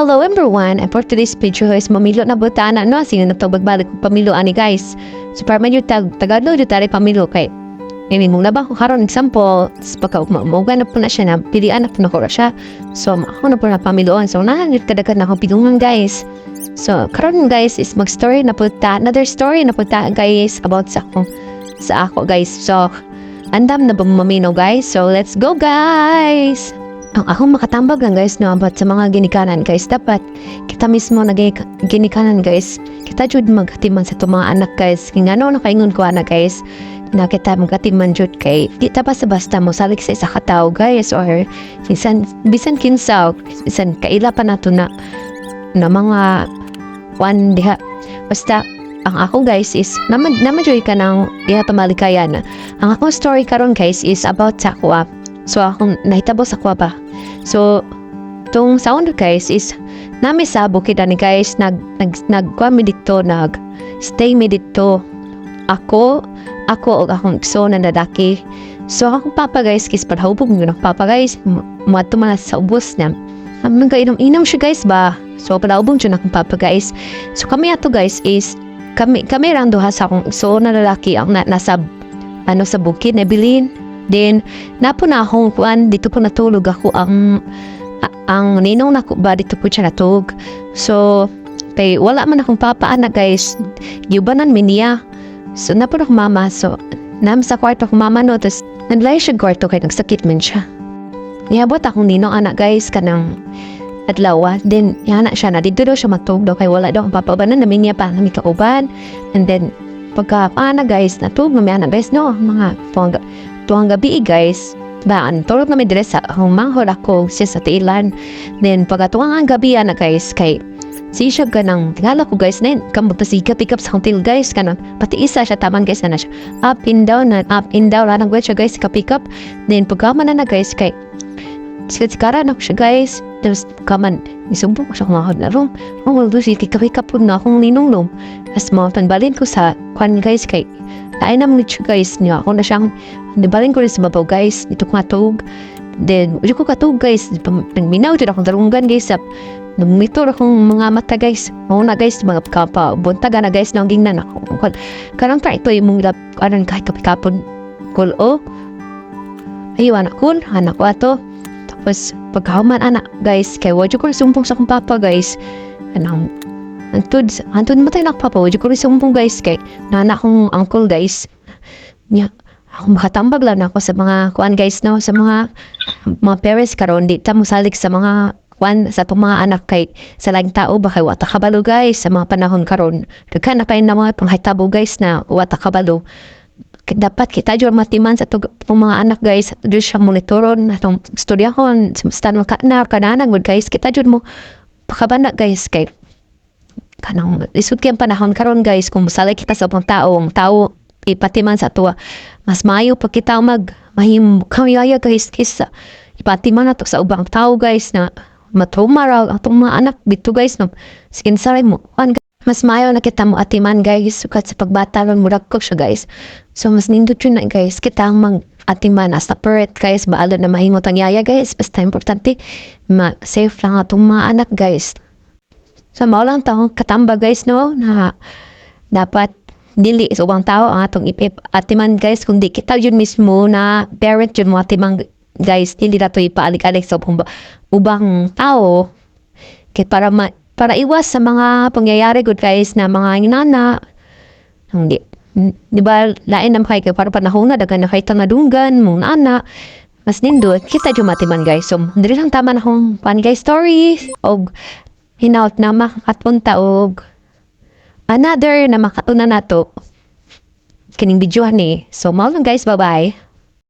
Hello everyone! And for today's video is mamilo na buta na no? Sino na to bagbalik kong pamilo ani guys? So para man yung tag tagadlo yung tari pamilo kay I mean, mong labang ko karon example, s- pagka mauga na po na siya na pilian na po na ko siya. So, ako na po na pamiloan. So, nahangit kadagad na akong pilungan guys. So, karon guys is mag-story na po ta. Another story na po ta guys about sa ako, sa ako guys. So, andam na ba mamino guys? So, let's go guys! Ang akong makatambag lang guys no about sa mga ginikanan guys. Dapat kita mismo nag ginikanan guys. Kita jud magatiman sa itong mga anak guys. Kung ano nakaingon ko anak guys na kita magatiman jud kay di ta basta basta mo salik sa isa ka tao guys or bisan bisan kinsa bisan kaila pa nato na na mga one diha. Basta ang ako guys is naman jud ka ng diha pamalikayan ang akong story karon guys is about sa kuwa so akong nahitabo sa kuwa ba So, tong sound guys is nami sa bukid ani guys nag nag nagkuha mi nag stay mi dito. Ako ako og akong so na nadaki so akong papa guys kis padhubog ng papa guys. Mo man sa ubos na amon ka inom inom siya guys ba? So padhubog siya akong papa guys. So kami ato guys is kami kami rang sa akong so na lalaki ang na, nasa ano sa bukid na bilin Then, napo na akong kuan, dito po natulog ako ang ang ninong nako ba dito po siya natulog. So, kay wala man akong papa anak guys. Yubanan mi niya. So, na akong mama. So, nam sa kwarto akong mama no. Tapos, naglayo siya kwarto kay nagsakit man siya. Niabot akong ninong anak guys kanang adlaw. Then, yana siya na dito daw siya matulog daw kay wala daw akong papa. Banan namin niya pa kami kauban. And then, pagka ana guys, natulog na mi ana guys no. Mga tuwang, tuwang gabi guys. Baan, tulog na mi dire sa humanghod ako siya sa tiilan. Then, pagka tuwang ang gabi ana guys, kay si siya ganang tingala ko guys. Na yun kamot na siga pick up sa hotel guys kanang pati isa siya taman guys na na siya. Up and down na up and down lang siya guys ka pick up then pagkaman na na guys kay sikara na siya guys. Tapos kaman isumbong ko siya kumahod na room. Oh well do si pick up po na akong ninong lom tapos mga balin ko sa kwan guys kay lain naman siya guys niya ako na siyang nibalin ko rin sa babaw guys ito ko matug then ulit ko katug guys nagminaw dito akong darunggan guys sa Numitor akong mga mata guys. Oo na guys, mga kapa. Buntaga na guys, nang gingnan ako. Karang pa ito yung mga anong kahit kapikapon. Kul o. Ayun anak kun, anak ko ato. Tapos pagkahuman anak guys, kay wadyo ko sumpong sa akong papa guys. Anong Antud, antud matay na ako papa, wadyo ko rin sumpong guys kay nana akong uncle guys. Nya, ako makatambag lang ako sa mga kuan guys no, sa mga mga parents karon di ta musalik sa mga kwan sa itong mga anak kay sa lang tao ba kay wata kabalo guys sa mga panahon karon. Daghan na yun na mga panghitabo guys na wata kabalo. Dapat kita jud matiman sa itong mga anak guys. Jud siya monitoron atong istoryahon stan mo ka na kananang guys kita jud mo pakabana guys kay kanang isud kay panahon karon guys kung musalay kita sa ubang tao ang tao ipatiman sa tuwa. Mas mayo pa kita mag mahim kamiyaya guys kisa ipatiman na to sa ubang tao guys na matumara atong mga anak bito guys no? Sige saray mo. Kan mas mayo na kita mo atiman guys sukat sa pagbata ron murag ko siya guys. So mas nindot yun na guys kita ang mag atiman as separate guys baalo na mahimot ang yaya guys. Basta importante ma safe lang atong mga anak guys So, mao lang taong katamba guys no? Na dapat dili sa ubang tao ang atong ipip atiman guys kung di kita yun mismo na parent yun mo atimang guys dili na to ipaalik-alik sa ubang, ubang tao. Kay para ma, para iwas sa mga pangyayari good guys na mga inana hindi di ba lain naman kay para panahon na dagan na kay tanadunggan mong nana. Mas nindot kita jud matiman guys. So dili lang tama na akong pan guys story. Og hinaut na makakapunta og another na makatuna nato. Kining videohan ni. So mao lang guys. Bye bye